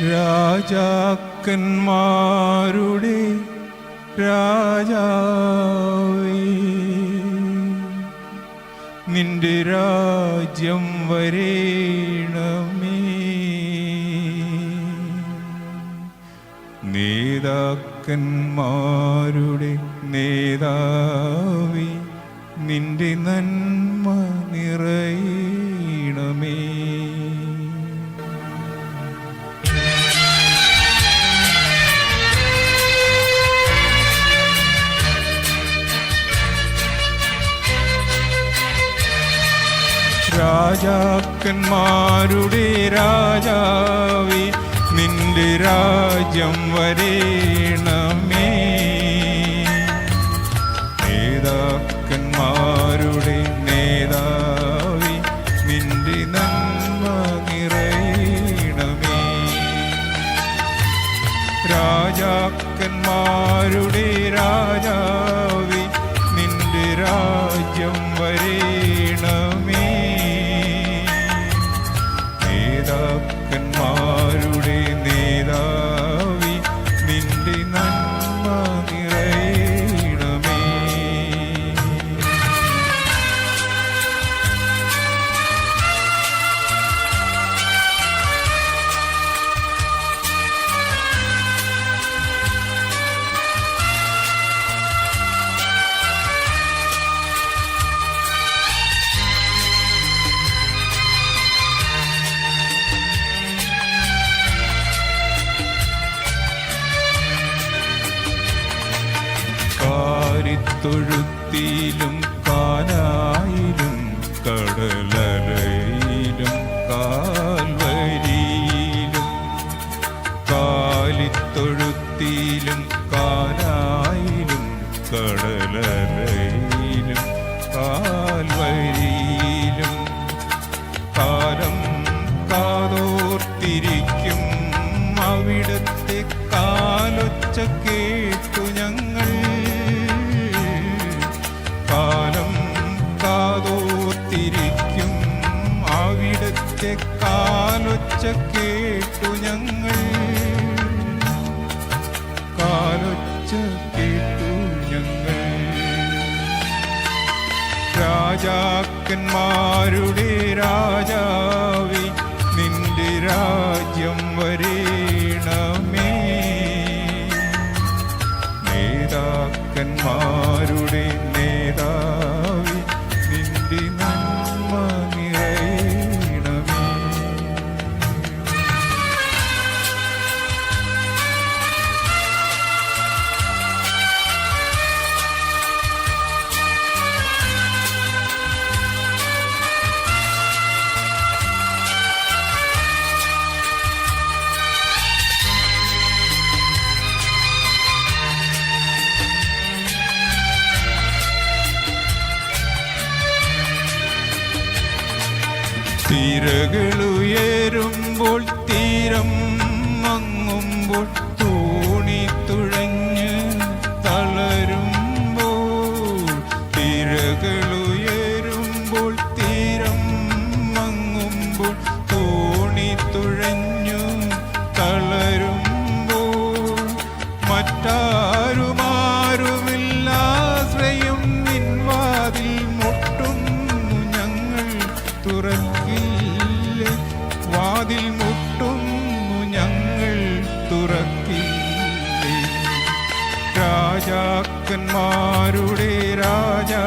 രാജാക്കന്മാരുടെ രാജാവേ നിന്റെ രാജ്യം വരേണമേ. നേതാക്കന്മാരുടെ നേതാവി നിന്റെ നന്മ നിറയണമേ രാജാക്കന്മാരുടെ രാജാവി നിന്റെ രാജ്യം വരേണമേ. നേതാക്കന്മാരുടെ നേതാവി നിന്റെ നന്മ നിറയണമേ. രാജാക്കന്മാരുടെ കാരിത്തൊഴുത്തിലും കാനായിലും കടലയിലും കാൽവരിയിലും. കാലിത്തൊഴുത്തിയിലും കാനായിലും കടലയിലും കാൽവരിയിലും. കാലം കാതോർത്തിരിക്കും അവിടത്തെ കാലൊച്ച കാലൊച്ച കേട്ടു ഞങ്ങൾ. കാലൊച്ച കേട്ടു ഞങ്ങൾ. രാജാക്കന്മാരുടെ രാജാവി നിന്റെ രാജ്യം വരേണമേ. നേതാക്കന്മാരുടെ തിരകളുയരുമ്പോൾ തീരം മങ്ങുമ്പോൾ തോണി തുഴഞ്ഞ് രാജാക്കന്മാരുടെ രാജാ